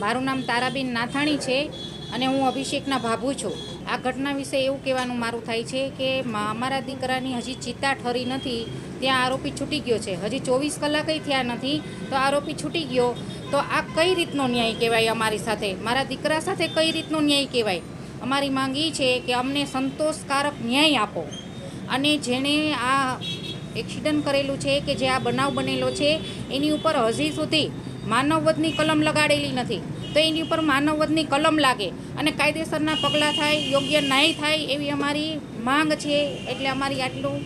મારું નામ તારાબેન નાથાણી છે અને હું અભિષેકના ભાભુ છું. આ ઘટના વિશે એવું કહેવાનું મારું થાય છે કે અમારા દીકરાની હજી ચિત્તા ઠરી નથી, ત્યાં આરોપી છૂટી ગયો છે. હજી ચોવીસ કલાકય થયા નથી, તો આરોપી છૂટી ગયો, તો આ કઈ રીતનો ન્યાય કહેવાય અમારી સાથે? મારા દીકરા સાથે કઈ રીતનો ન્યાય કહેવાય? અમારી માંગ એ છે કે અમને સંતોષકારક ન્યાય આપો. અને જેણે આ એક્સિડન્ટ કરેલું છે કે જે આ બનાવ બનેલો છે, એની ઉપર હજી સુધી માનવવધની કલમ લગાડેલી નથી. તો એની ઉપર માનવવધની કલમ લાગે અને કાયદેસરના પગલાં થાય, યોગ્ય ન્યાય થાય એવી અમારી માંગ છે. એટલે અમારી આટલું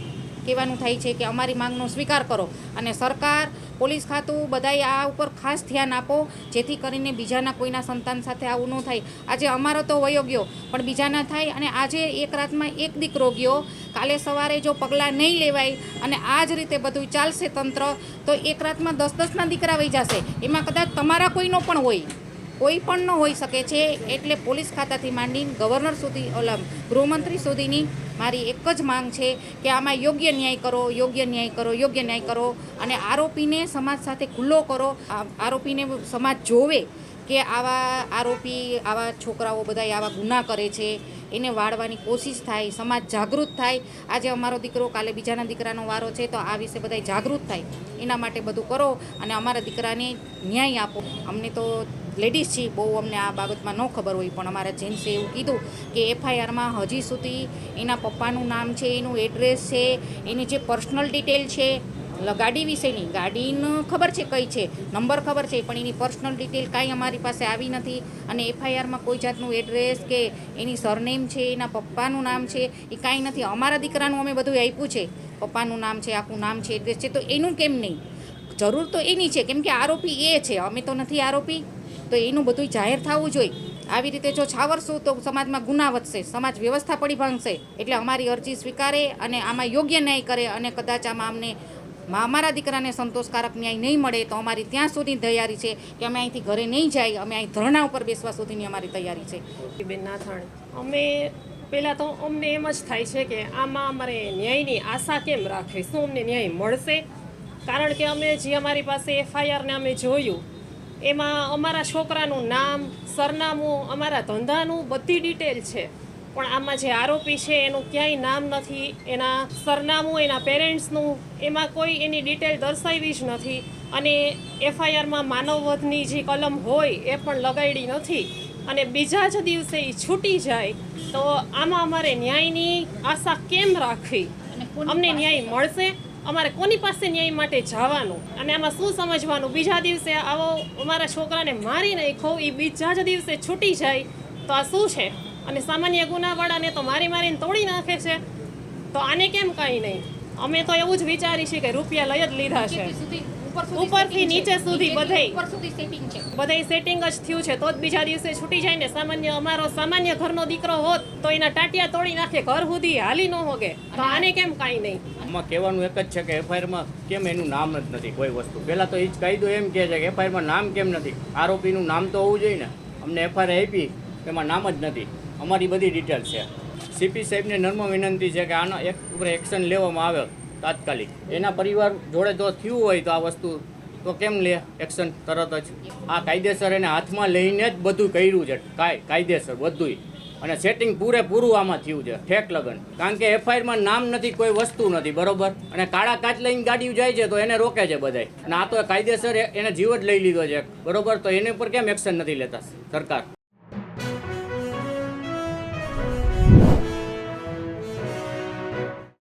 કહેવાનું થાય છે કે અમારી માંગનો સ્વીકાર કરો અને સરકાર, પોલીસ ખાતું બધાએ આ ઉપર ખાસ ધ્યાન આપો, જેથી કરીને બીજાના કોઈના સંતાન સાથે આવું ન થાય. આજે અમારો તો વયો ગયો, પણ બીજાના થાય અને આજે એક રાતમાં એક દીકરો ગયો, કાલે સવારે જો પગલાં નહીં લેવાય અને આ જ રીતે બધું ચાલશે તંત્ર, તો એક રાતમાં દસ દસના દીકરા વહી જશે. એમાં કદાચ તમારા કોઈનો પણ હોય. કોઈ ન હોઈ શકે છે એટલે પોલીસ ખાતાથી માંડીને ગવર્નર સુધી, ઓલા ગૃહમંત્રી સુધીની મારી એક જ માંગ છે કે આમાં યોગ્ય ન્યાય કરો, યોગ્ય ન્યાય કરો, યોગ્ય ન્યાય કરો અને આરોપીને સમાજ સાથે ખુલ્લો કરો. આરોપીને સમાજ જોવે કે આવા આરોપી, આવા છોકરાઓ બધા આવા ગુના કરે છે, એને વાળવાની કોશિશ થાય, સમાજ જાગૃત થાય. આજે અમારો દીકરો કાલે બીજાના દીકરાનો વારો છે તો આ વિશે બધા જાગૃત થાય. એના માટે બધું કરો અને અમારા દીકરાને ન્યાય આપો. અમને તો લેડીઝ છીએ બહુ અમને આ બાબતમાં ન ખબર હોય, પણ અમારા જેન્ટ્સે એવું કીધું કે એફઆઈઆરમાં હજી સુધી એના પપ્પાનું નામ છે, એનું એડ્રેસ છે, એની જે પર્સનલ ડિટેલ છે ગાડી વિશેની, ગાડીનું ખબર છે કઈ છે, નંબર ખબર છે, પણ એની પર્સનલ ડિટેલ કાંઈ અમારી પાસે આવી નથી. અને એફઆઈઆરમાં કોઈ જાતનું એડ્રેસ કે એની સરનેમ છે, એના પપ્પાનું નામ છે, એ કાંઈ નથી. અમારા દીકરાનું અમે બધું આપ્યું છે, પપ્પાનું નામ છે, આખું નામ છે, એડ્રેસ છે, તો એનું કેમ નહીં? જરૂર તો એની છે, કેમ કે આરોપી એ છે. અમે તો નથી આરોપી. તો એનું બધું જાહેર થવું જોઈએ. આવી રીતે જો છાવરશું તો સમાજમાં ગુના વધશે, સમાજ વ્યવસ્થા પડી ભાંગશે. એટલે અમારી અરજી સ્વીકારે અને આમાં યોગ્ય ન્યાય કરે અને કદાચ આમાં અમને અમારા દીકરાને સંતોષકારક ન્યાય નહીં મળે તો અમારી ત્યાં સુધી તૈયારી છે કે અમે અહીંથી ઘરે નહીં જાય, અમે અહીં ધરણા ઉપર બેસવા સુધીની અમારી તૈયારી છે. બેન અમે પહેલાં તો અમને એમ જ થાય છે કે આમાં અમારે ન્યાયની આશા કેમ રાખવી શું અમને ન્યાય મળશે? કારણ કે અમે જે અમારી પાસે એફઆઈઆરને અમે જોયું એમાં અમારા છોકરાનું નામ સરનામું અમારા ધંધાનું બધી ડિટેલ છે. પણ આમાં જે આરોપી છે એનું ક્યાંય નામ નથી. એના સરનામું એના પેરેન્ટ્સનું એમાં કોઈ એની ડિટેલ દર્શાવી જ નથી. અને એફઆઈઆરમાં માનવવધની જે કલમ હોય એ પણ લગાડી નથી. અને બીજા જ દિવસે એ છૂટી જાય તો આમાં અમારે ન્યાયની આશા કેમ રાખવી? અમને ન્યાય મળશે? અમારે કોની પાસે ન્યાય માટે જવાનું? અને આમાં શું સમજવાનું? બીજા દિવસે આવો અમારા છોકરાને મારી નાખો એ બીજા જ દિવસે છૂટી જાય. તો આ શું છે? અને સામાન્ય ગુનાવાળાને તો મારી મારીને તોડી નાખે છે. તો આને કેમ કાંઈ નહીં? અમે તો એવું જ વિચારી છીએ કે રૂપિયા લઈ જ લીધા છે. ઉપરથી નીચે સુધી બધાય. ઉપર સુધી સેટિંગ છે. બધાય સેટિંગ જ થયું છે તો જ બીજા દિવસે છૂટી જાય ને સામાન્ય અમારો સામાન્ય ઘરનો દીકરો હોત તો એના ટાટિયા તોડી નાખે ઘર સુધી હાલી ન હોગે. તો આને કેમ કાંઈ નહીં? આમાં કહેવાનું એક જ છે કે એફઆઈઆરમાં કેમ એનું નામ જ નથી કોઈ વસ્તુ. પહેલાં તો એ જ કાયદો એમ કહે છે કે એફઆઈઆરમાં નામ કેમ નથી? આરોપીનું નામ તો હોવું જોઈએ ને. અમને એફઆઈઆર આપી એમાં નામ જ નથી. અમારી બધી ડિટેલ છે. સીપી સાહેબને નર્મ વિનંતી છે કે આના એક ઉપર એક્શન લેવામાં આવે. તાત્કાલિક. એના પરિવાર જોડે જો થયું હોય તો આ વસ્તુ, તો કેમ લે એક્શન તરત જ. આ કાયદેસર એને હાથમાં લઈને જ બધું કર્યું છે. કાય, કાયદેસર બધુંય. અને સેટિંગ પૂરેપૂરું આમાં થયું છે. ઠેક લગન. કારણ કે એફઆઈઆરમાં નામ નથી, કોઈ વસ્તુ નથી, બરોબર? અને કાળા કાચ લઈને ગાડી જાય છે, તો એને રોકે છે બધાય. અને આ તો કાયદેસર એને જીવ જ લઈ લીધો છે. બરોબર? તો એની ઉપર કેમ એક્શન નથી લેતા સરકાર?